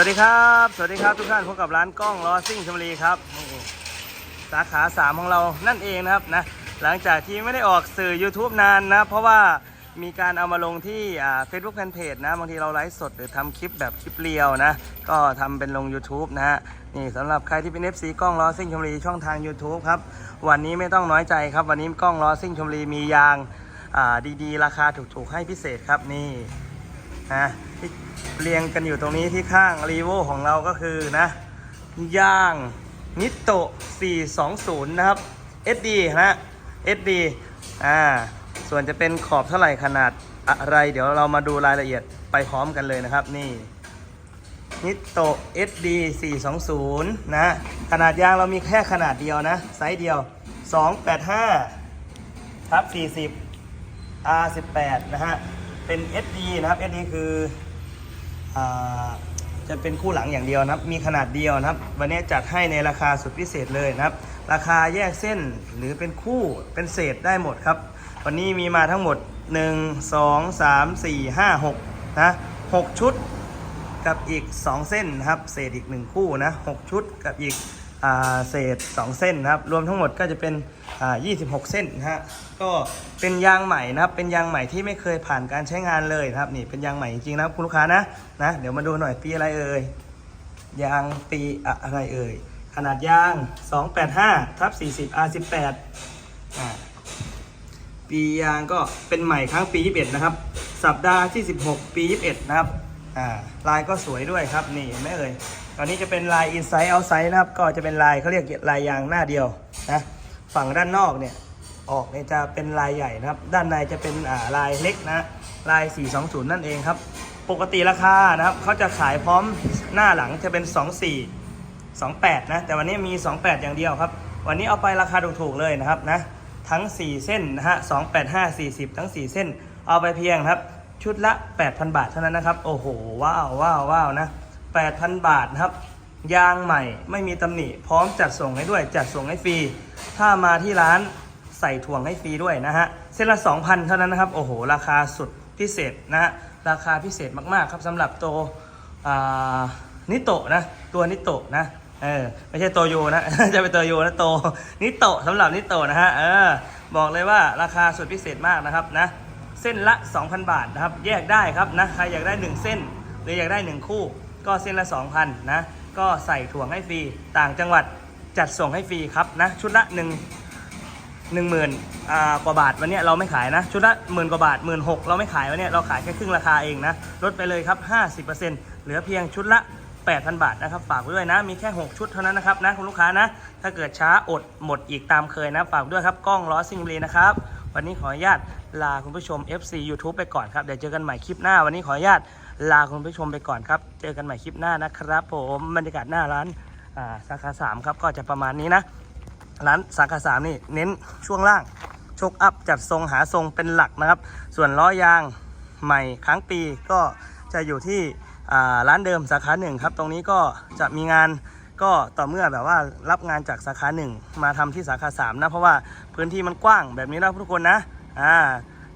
วัสดีครับ สวัสดีครับทุกท่านพบกับร้านกล้องลอซิ่งชมรีครับสาขา 3 ของเรานั่นเองนะครับนะหลังจากที่ไม่ได้ออกสื่อ YouTube นานนะเพราะว่ามีการเอามาลงที่เฟซบุ๊กแฟนเพจนะบางทีเราไลฟ์สดหรือทำคลิปแบบคลิปเรียวนะ ก็ทำเป็นลง YouTube นะฮะนี่สำหรับใครที่เป็น FC กล้องล้อซิ่งชมรีช่องทาง YouTube ครับ วันนี้ไม่ต้องน้อยใจครับ วันนี้กล้องล้อซิ่งชมรีมียางอ่าดีๆ ราคาถูกๆให้พิเศษครับนี่ นะที่เรียงกันอยู่ตรงนี้ที่ข้างรีโวของเราก็คือนะยางนิโตะ420 นะครับ SD นะ SD อ่าส่วนจะเป็นขอบเท่าไหร่ขนาดอะไร เดี๋ยวเรามาดูรายละเอียดไปพร้อมกันเลยนะครับ นี่นิโต SD 420 นะ ขนาดยางเรามีแค่ขนาดเดียวนะ ไซส์เดียว 285ทับ40 R18 นะฮะ เป็น SD นะครับ SD คืออจะเป็นคู่หลังอย่างเดียวนะครับ มีขนาดเดียวนะครับ วันนี้จัดให้ในราคาสุดพิเศษเลยนะครับ ราคาแยกเส้นหรือเป็นคู่เป็นเศษได้หมดครับ วันนี้มีมาทั้งหมด 1 2 3 4 5 6นะ6ชุดกับอีก 2 เส้นนะครับ เศษอีก 1 คู่นะ6ชุดกับอีก เศษ 2 เส้นนะครับ รวมทั้งหมดก็จะเป็นอ่า26 เส้นนะฮะก็เป็นยางใหม่นะครับ เป็นยางใหม่ที่ไม่เคยผ่านการใช้งานเลยนะครับนี่เป็นยางใหม่จริงๆนะครับคุณลูกค้านะนะเดี๋ยวมาดูหน่อยปีอะไรเอ่ยยางปีอะไรเอ่ยขนาดยาง 285ทับ40 R18 ปียางก็เป็นใหม่ครั้งปี 21 นะครับ สัปดาห์ที่ 16 ปี 21 นะครับ อ่าลายก็สวยด้วยครับนี่เห็นไหมเอ่ยตอนนี้จะเป็นลาย inside outside นะครับ ก็จะเป็นลายเขาเรียกลายยางหน้าเดียวนะฝั่งด้านนอกเนี่ยออกเนี่ยจะเป็นลายใหญ่นะครับ ด้านในจะเป็นอ่าลายเล็กนะลาย 420 นั่นเองครับ ปกติราคานะครับเขาจะขายพร้อมหน้าหลังจะเป็น 24 28 นะ แต่วันนี้มี 28 อย่างเดียวครับ วันนี้เอาไปราคาถูกๆเลยนะครับนะ ทั้ง 4 เส้นนะฮะ 285 40 ทั้ง 4 เส้น เอาไปเพียงครับ ชุดละ 8,000 บาทเท่านั้นนะครับ โอ้โห ว้าวว้าวว้าวนะ 8,000 บาทนะครับ ยางใหม่ไม่มีตำหนิ พร้อมจัดส่งให้ด้วย จัดส่งให้ฟรี ถ้ามาที่ร้านใส่ถ่วงให้ฟรีด้วยนะฮะ เส้นละ 2,000 เท่านั้นนะครับ โอ้โห ราคาสุดพิเศษนะฮะ ราคาพิเศษมากๆครับสำหรับตัวนิโตะนะ ตัวนิโตะนะ เออ ไม่ใช่โตโยนะ จะเป็นโตโยนะโต นิโตะสำหรับนิโตะนะฮะ เออ บอกเลยว่าราคาสุดพิเศษมากนะครับนะ ส้นละ 2,000 บาทนะครับ แยกได้ครับนะใครอยากได้ 1 เส้น หรืออยากได้ 1 คู่ ก็เส้นละ 2,000นะก็ใส่ถ่วงให้ฟรีต่างจังหวัดจัดส่งให้ฟรีครับนะชุดละ1หนึ่งหมื่นกว่าบาทวันนี้เราไม่ขายนะ ชุดละหมื่นกว่าบาทหมื่นหกเราไม่ขายวันนี้เราขายแค่ครึ่งราคาเองนะลดไปเลยครับ 50%เหลือเพียงชุดละ8,000 บาทนะครับฝากไว้ด้วยนะ มีแค่ 6 ชุดเท่านั้นนะครับนะคุณลูกค้านะ ถ้าเกิดช้าอดหมดอีกตามเคยนะ ฝากด้วยครับกล้องล้อซิงบรีนะครับ วันนี้ขออนุญาต ลาคุณผู้ชม FC YouTube ไปก่อนครับ เดี๋ยวเจอกันใหม่คลิปหน้า วันนี้ขออนุญาตลาคุณผู้ชมไปก่อนครับ เจอกันใหม่คลิปหน้านะครับ ผมบรรยากาศหน้าร้านอ่าสาขา3ครับก็จะประมาณนี้นะ ร้านสาขาสามนี่เน้นช่วงล่างชกอัพจัดทรงหาทรงเป็นหลักนะครับ ส่วนล้อยางใหม่ครั้งปีก็จะอยู่ที่ร้านเดิมสาขาหนึ่งครับ ตรงนี้ก็จะมีงานก็ต่อเมื่อแบบว่ารับงานจากสาขาหนึ่งมาทำที่สาขาสามนะเพราะว่าพื้นที่มันกว้างแบบนี้นะทุกคนนะ อ่า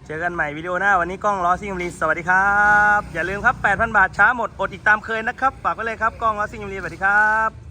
เจอกันใหม่วิดีโอหน้าวันนี้กล้องล้อซิ่งรีสวัสดีครับ อย่าลืมครับ 8,000 บาทช้าหมดอดอีกตามเคยนะครับฝากไว้เลยครับกล้องล้อซิ่งรีสวัสดีครับ